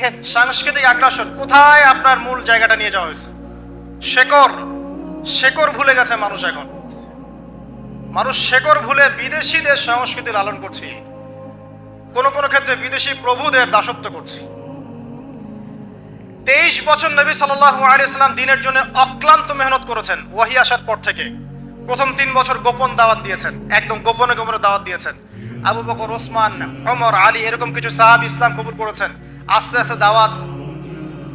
দেখেন, সাংস্কৃতিক আগ্রাসন। কোথায় আপনার মূল জায়গাটা নিয়ে যাওয়া হয়েছে? শেকর শেকর ভুলে গেছে মানুষ এখন। মানুষ শেকর ভুলে বিদেশিদের সংস্কৃতি লালন করছে। কোন কোন ক্ষেত্রে বিদেশি প্রভুদের দাসত্ব করছে। তেইশ বছর নবী সাল্লাম দিনের জন্য অক্লান্ত মেহনত করেছেন, ওয়াহি আসার পর থেকে। প্রথম তিন বছর গোপন দাওয়াত দিয়েছেন, একদম গোপনে গোপনে দাওয়াত দিয়েছেন। আবু বকর, ওসমান, ওমর, আলী, এরকম কিছু সাহাব ইসলাম কবুল করেছেন। আস্তে আস্তে দাওয়াত,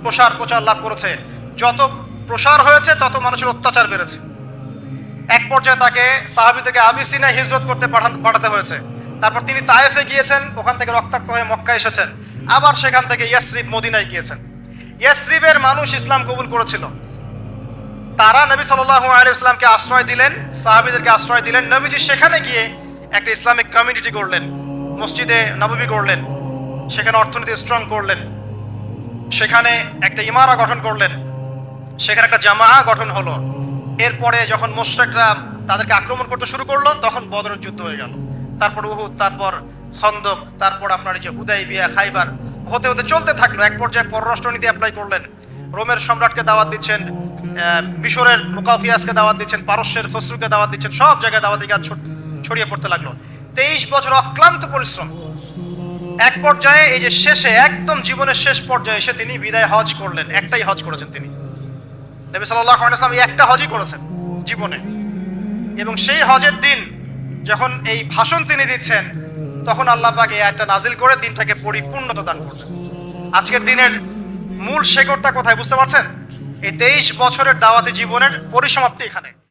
প্রসার, প্রচার লাভ করেছে। যত প্রসার হয়েছে, তত মানুষের অত্যাচার বেড়েছে। এক পর্যায়ে তাকে সাহাবি থেকে আবিসিনায় হিজরত করতে পাঠাতে হয়েছে। তারপর তিনি তায়েফে গিয়েছেন, ওখান থেকে রক্তাক্ত হয়ে মক্কা এসেছেন। আবার সেখান থেকে ইয়াসরিফ মদিনায় গিয়েছেন। ইয়াসরিবের মানুষ ইসলাম কবুল করেছিল। তারা নবী আলাইহি ইসলামকে আশ্রয় দিলেন, সাহাবীদেরকে আশ্রয় দিলেন। নবীজি সেখানে গিয়ে একটা ইসলামিক কমিউনিটি করলেন মসজিদে নববী করলেন সেখানে অর্থনীতি স্ট্রং করলেন। সেখানে একটা ইমারা গঠন করলেন। সেখানে একটা জামা গঠন হলো। এরপরে যখন মোশরেকরা তাদেরকে আক্রমণ করতে শুরু করল, তখন বদরের যুদ্ধ হয়ে গেল। তারপর উহুদ, তারপর খন্দক, তারপর আপনার যে হুদাই বিয়া খাইবার, হতে হতে চলতে থাকল। এক পর্যায়ে পররাষ্ট্রনীতি অ্যাপ্লাই করলেন। রোমের সম্রাটকে দাওয়াত দিচ্ছেন মিশরের মুকাফিয়াসকে দাওয়াত দিচ্ছেন, পারস্যের ফসরুকে দাওয়াত দিচ্ছেন, সব জায়গায় দাওয়াতি কাজ ছ- ছড়িয়ে পড়তে লাগল। তেইশ বছর অক্লান্ত পরিশ্রম। এক পর্যায়ে এই যে শেষে, একদম জীবনের শেষ পর্যায়ে এসে তিনি বিদায় হজ করলেন, একটাই হজ করেছেন তিনি। নবী সাল্লাহ একটা হজই করেছেন জীবনে। এবং সেই হজের দিন যখন এই ভাষণ তিনি দিচ্ছেন, তখন আল্লাহ পাক এই একটা নাজিল করে দিনটাকে পরিপূর্ণতা দান করলেন। আজকের দিনের মূল শেকড়টা কোথায়, বুঝতে পারছেন? এই তেইশ বছরের দাওয়াতি জীবনের পরিসমাপ্তি এখানে।